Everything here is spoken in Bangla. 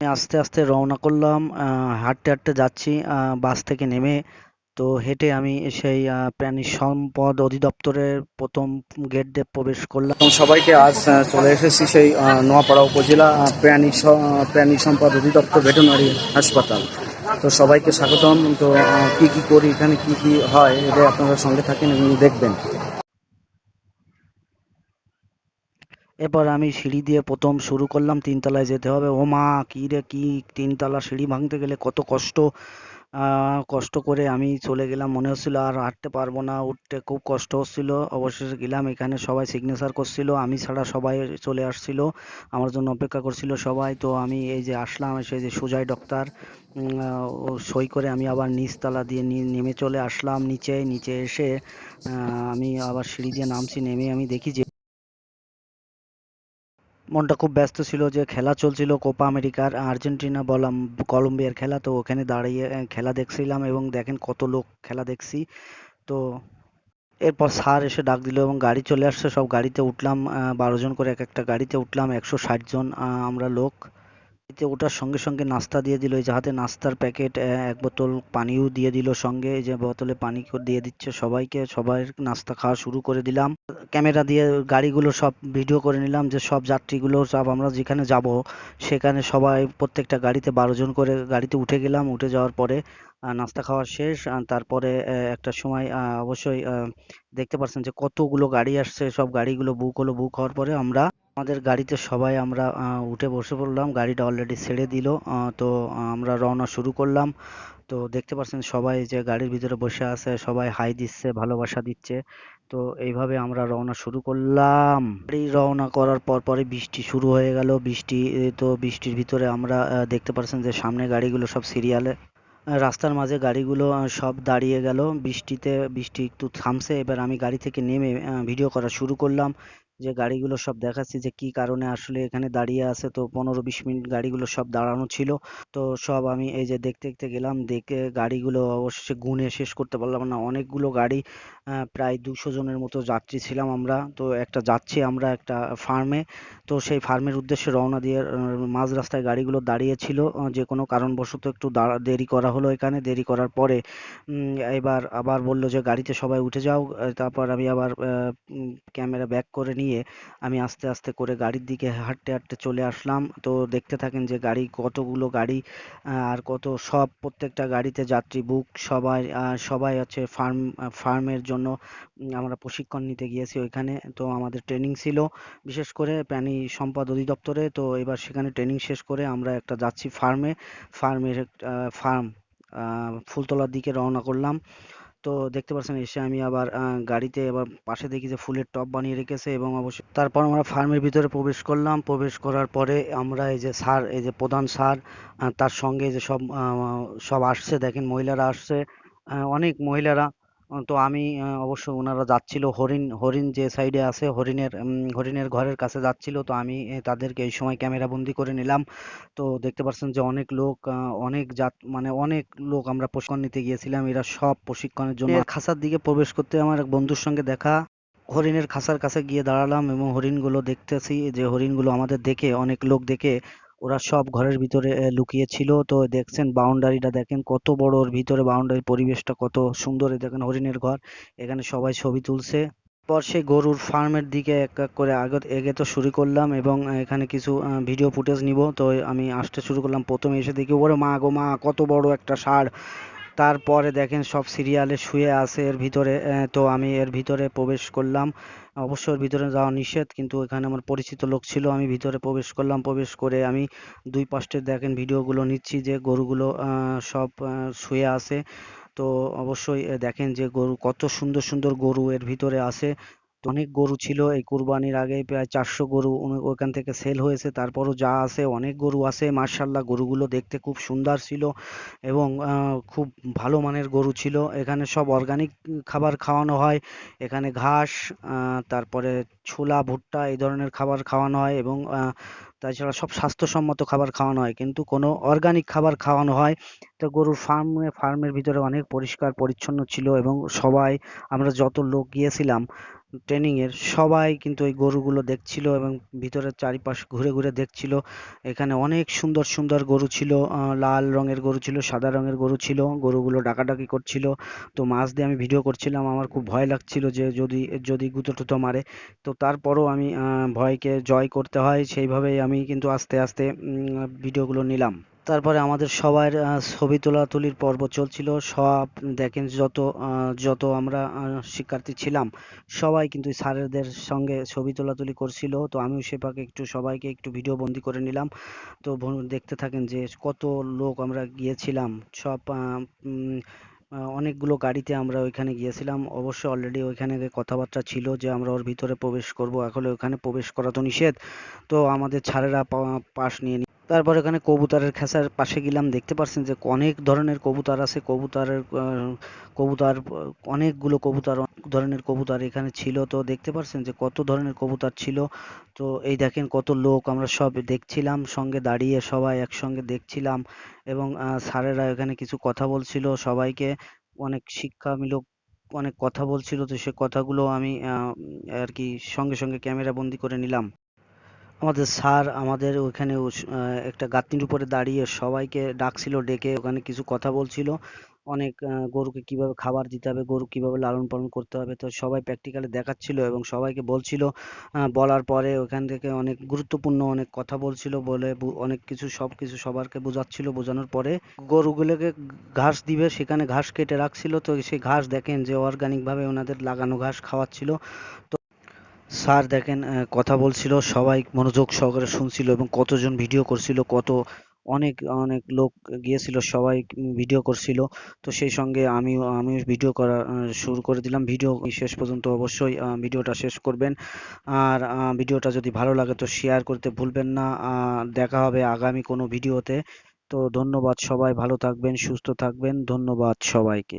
আস্তে আস্তে রওনা করলাম হাঁটতে হাঁটতে যাচ্ছি বাস থেকে নেমে। তো হেঁটে আমি সেই প্রাণী সম্পদ অধিদপ্তরের প্রথম গেট দিয়ে প্রবেশ করলাম। সবাইকে আজ চলে এসেছি সেই নোয়াপাড়া উপজেলা প্রাণী প্রাণী সম্পদ অধিদপ্তর ভেটেরিনারি হাসপাতাল। তো সবাইকে স্বাগতম। তো কি কি করি, এখানে কি কি হয়, এটা আপনারা সঙ্গে থাকেন এবং দেখবেন। এরপর আমি সিঁড়ি দিয়ে প্রথম শুরু করলাম, তিনতলায় যেতে হবে। ও মা, কি রে, কি তিনতলা সিঁড়ি ভাঙতে গেলে কত কষ্ট। কষ্ট করে আমি চলে গেলাম, মনে হচ্ছিল আর হাঁটতে পারব না, উঠতে খুব কষ্ট হচ্ছিল। অবশেষে গেলাম, এখানে সবাই সিগনেচার করছিল, আমি ছাড়া সবাই চলে আসছিল, আমার জন্য অপেক্ষা করছিল সবাই। তো আমি এই যে আসলাম, এসে যে সুজয় ডক্টর সই করে আমি আবার নিচতলা দিয়ে নেমে চলে আসলাম, নিচে নিচে এসে আমি আবার সিঁড়ি দিয়ে নামছি, নেমে আমি দেখি যে মনটা খুব ব্যস্ত ছিল যে খেলা চলছিল কোপা আমেরিকার আর্জেন্টিনা বলাম কলম্বিয়ার খেলা। তো ওখানে দাঁড়িয়ে খেলা দেখছিলাম এবং দেখেন কত লোক খেলা দেখছি। তো এরপর স্যার এসে ডাক দিল এবং গাড়ি চলে আসছে। সব গাড়িতে উঠলাম বারো জন করে এক একটা গাড়িতে উঠলাম, একশো ষাট জন আমরা লোক। গাড়িতে ওঠার সঙ্গে সঙ্গে নাস্তা দিয়ে দিল, এই যে হাতে নাস্তার প্যাকেট এক বোতল পানিও দিয়ে দিল সঙ্গে যে বোতলে পানি দিয়ে দিচ্ছে সবাইকে, সবাই নাস্তা খাওয়া শুরু করে দিলাম। ক্যামেরা দিয়ে গাড়িগুলো সব ভিডিও করে নিলাম যে সব যাত্রীগুলো, সব আমরা যেখানে যাব, সেখানে সবাই প্রত্যেকটা গাড়িতে বারো জন করে গাড়িতে উঠে গেলাম, উঠে যাওয়ার পরে নাস্তা খাওয়া শেষ তারপরে একটা সময় অবশ্যই দেখতে পাচ্ছেন যে কতগুলো গাড়ি আসছে, সব গাড়িগুলো বুক হলো বুক হওয়ার পরে আমরা আমাদের গাড়িতে সবাই আমরা উঠে বসে পড়লাম। গাড়িটা অলরেডি ছেড়ে দিল। তো আমরা রওনা শুরু করলাম। তো দেখতে পাচ্ছেন সবাই যে গাড়ির ভিতরে বসে আছে, সবাই হাই দিচ্ছে, ভালোবাসা দিচ্ছে। তো এইভাবে আমরা রওনা শুরু করলাম। গাড়ি রওনা করার পর পরে বৃষ্টি শুরু হয়ে গেল। বৃষ্টি তো বৃষ্টির ভিতরে আমরা দেখতে পাচ্ছেন যে সামনে গাড়িগুলো সব সিরিয়ালে রাস্তার মাঝে গাড়িগুলো সব দাঁড়িয়ে গেল। বৃষ্টিতে, বৃষ্টি একটু থামছে। এবার আমি গাড়ি থেকে নেমে ভিডিও করা শুরু করলাম। যে গাড়িগুলো সব দেখাচ্ছি যে কি কারণে আসলে এখানে দাঁড়িয়ে আছে, তো পনেরো বিশ মিনিট গাড়িগুলো সব দাঁড়ানো ছিল। তো সব আমি এই যে দেখতে দেখতে গেলাম, দেখে গাড়িগুলো অবশেষে গুনে শেষ করতে পারলাম না। অনেকগুলো গাড়ি প্রায় দুশো জনের মতো যাত্রী ছিলাম আমরা। তো একটা যাচ্ছি আমরা একটা ফার্মে তো সেই ফার্মের উদ্দেশ্যে রওনা দিয়ে মাঝ রাস্তায় গাড়িগুলো দাঁড়িয়ে ছিল। যে কোনো কারণবশত একটু দেরি করা হলো এখানে। দেরি করার পরে এবার আবার বলল যে গাড়িতে সবাই উঠে যাও। তারপর আমি আবার ক্যামেরা ব্যাক করে নিয়ে আমি আস্তে আস্তে করে গাড়ির দিকে হাঁটতে হাঁটতে চলে আসলাম। তো দেখতে থাকেন যে গাড়ি কতগুলো গাড়ি আর কত সব প্রত্যেকটা গাড়িতে যাত্রী বুক সবাই সবাই হচ্ছে ফার্ম ফার্মের জন্য আমরা প্রশিক্ষণ নিতে গিয়েছি ওইখানে। তো আমাদের ট্রেনিং ছিল, বিশেষ করে প্রাণী সম্পদ অধিদপ্তরে। তো এবার সেখানে ট্রেনিং শেষ করে আমরা একটা যাচ্ছি ফার্মে ফার্মের ফার্ম ফুলতলার দিকে রওনা করলাম। তো দেখতে পাচ্ছেন এসে আমি আবার গাড়িতে এবার পাশে দেখি যে ফুলের টব বানিয়ে রেখেছে এবং অবশ্যই তারপর আমরা ফার্মের ভিতরে প্রবেশ করলাম। প্রবেশ করার পরে আমরা এই যে সার, এই যে প্রধান সার তার সঙ্গে যে সব সব আসছে, দেখেন মহিলারা আসছে। অনেক মহিলারা তো আমি অবশ্য ওনারা যাচ্ছিল হরিণ হরিণ যে সাইডে আছে হরিণের হরিণের ঘরের কাছে যাচ্ছিল তো আমি তাদেরকে এই সময় ক্যামেরা বন্দি করে নিলাম। তো দেখতে পাচ্ছেন যে অনেক লোক অনেক জাত মানে অনেক লোক আমরা প্রশিক্ষণ নিতে গিয়েছিলাম। এরা সব প্রশিক্ষণের জন্য খাঁচার দিকে প্রবেশ করতে আমার এক বন্ধুর সঙ্গে দেখা। হরিণের খাঁচার কাছে গিয়ে দাঁড়ালাম এবং হরিণগুলো দেখতেছি যে হরিণগুলো আমাদের দেখে অনেক লোক দেখে ওরা সব ঘরের ভিতরে লুকিয়ে ছিল তো দেখছেন বাউন্ডারিটা, দেখেন কত বড় ওর ভিতরে বাউন্ডারি পরিবেশটা, কত সুন্দর দেখেন হরিণের ঘর। এখানে সবাই ছবি তুলছে। পর সেই গরুর ফার্মের দিকে এক এক করে আগত তো শুরু করলাম এবং এখানে কিছু ভিডিও ফুটেজ নিব। তো আমি আসতে শুরু করলাম প্রথমে এসে দেখি, ওরে মা গো মা, কত বড় একটা ষাঁড়। তারপরে দেখেন সব সিরিয়ালে শুয়ে আছে এর ভিতরে তো আমি এর ভিতরে প্রবেশ করলাম। অবশ্য এর ভিতরে যাওয়া নিষেধ, কিন্তু এখানে আমার পরিচিত লোক ছিল, আমি ভিতরে প্রবেশ করলাম। প্রবেশ করে আমি দুই পাশে দেখেন ভিডিওগুলো নিচ্ছি যে গরুগুলো সব শুয়ে আছে। তো অবশ্যই দেখেন যে গরু কত সুন্দর সুন্দর গরু এর ভিতরে আছে। অনেক গরু ছিল। এই কুরবানির আগে প্রায় চারশো গরু ওখান থেকে সেল হয়েছে। তারপরও যা আছে, অনেক গরু আছে। মার্শাল্লাহ গরুগুলো দেখতে খুব সুন্দর ছিল এবং খুব ভালো মানের গরু ছিল। এখানে সব অর্গানিক খাবার খাওয়ানো হয়। এখানে ঘাস তারপরে ছোলা, ভুট্টা এই ধরনের খাবার খাওয়ানো হয় এবং তাছাড়া সব স্বাস্থ্যসম্মত খাবার খাওয়ানো হয়। কিন্তু কোনো অর্গানিক খাবার খাওয়ানো হয়। তো গরুর ফার্মে ফার্মের ভিতরে অনেক পরিষ্কার, পরিচ্ছন্ন ছিল এবং সবাই, আমরা যত লোক গিয়েছিলাম ট্রেনিং এর, সবাই কিন্তু ওই গরুগুলো দেখছিল এবং ভিতরের চারিপাশ ঘুরে ঘুরে দেখছিল। এখানে অনেক সুন্দর সুন্দর গরু ছিল লাল রঙের গরু ছিল, সাদা রঙের গরু ছিল, গরুগুলো ডাকাডাকি করছিল। তো মাঝ দিয়ে আমি ভিডিও করছিলাম, আমার খুব ভয় লাগছিল যে যদি যদি গুঁতো টুতো মারে। তো তারপরও আমি ভয়কে জয় করতে হয়, সেইভাবেই আমি কিন্তু আস্তে আস্তে ভিডিওগুলো নিলাম। তারপরে আমাদের সবার ছবি তোলাতুলির পর্ব চলছিল। সব দেখেন যত যত আমরা শিক্ষার্থী ছিলাম, সবাই কিন্তু স্যারেদের সঙ্গে ছবি তোলাতুলি করছিল। তো আমিও সেপাকে একটু, সবাইকে একটু ভিডিও বন্দি করে নিলাম। তো দেখতে থাকেন যে কত লোক আমরা গিয়েছিলাম। সব অনেকগুলো গাড়িতে আমরা ওইখানে গিয়েছিলাম। অবশ্য অলরেডি ওইখানে কথাবার্তা ছিল যে আমরা ওর ভিতরে প্রবেশ করব আসলে ওখানে প্রবেশ করা তো নিষেধ। তো আমাদের ছাড়েরা পাশ নিয়ে তারপর এখানে কবুতরের খাঁচার পাশে গেলাম, দেখতে পাচ্ছেন যে অনেক ধরনের কবুতর আছে, কবুতরের কবুতর, অনেকগুলো কবুতর ধরনের কবুতর এখানে ছিল। তো দেখতে পাচ্ছেন যে কত ধরনের কবুতর ছিল। তো এই দেখেন কত লোক আমরা সব দেখছিলাম, সঙ্গে দাঁড়িয়ে সবাই একসঙ্গে দেখছিলাম এবং স্যারেরা এখানে কিছু কথা বলছিল, সবাইকে অনেক শিক্ষামূলক অনেক কথা বলছিল। তো সে কথাগুলো আমি আর কি সঙ্গে সঙ্গে ক্যামেরা বন্দি করে নিলাম। আমাদের স্যার আমাদের ওখানে একটা গাঁথনির উপরে দাঁড়িয়ে সবাইকে ডাকছিল, ডেকে ওখানে কিছু কথা বলছিল। অনেক গরুকে কীভাবে খাবার দিতে হবে, গরু কীভাবে লালন পালন করতে হবে, তো সবাই প্র্যাকটিক্যালি দেখাচ্ছিল এবং সবাইকে বলছিল। বলার পরে ওখান থেকে অনেক গুরুত্বপূর্ণ অনেক কথা বলছিল বলে অনেক কিছু, সব কিছু সবারকে বোঝাচ্ছিল। বোঝানোর পরে গরুগুলোকে ঘাস দিবে, সেখানে ঘাস কেটে রাখছিল। তো সেই ঘাস দেখেন যে অর্গানিক ভাবে ওনাদের লাগানো ঘাস খাওয়াচ্ছিল। স্যার দেখেন কথা বলছিল, সবাই মনোযোগ সহকারে শুনছিল এবং কতজন ভিডিও করছিল, কত অনেক অনেক লোক গিয়েছিল, সবাই ভিডিও করছিল। তো সেই সঙ্গে আমিও আমিও ভিডিও করা শুরু করে দিলাম। ভিডিও শেষ পর্যন্ত অবশ্যই ভিডিওটা শেষ করবেন। আর ভিডিওটা যদি ভালো লাগে তো শেয়ার করতে ভুলবেন না। দেখা হবে আগামী কোনো ভিডিওতে তো ধন্যবাদ সবাই, ভালো থাকবেন, সুস্থ থাকবেন। ধন্যবাদ সবাইকে।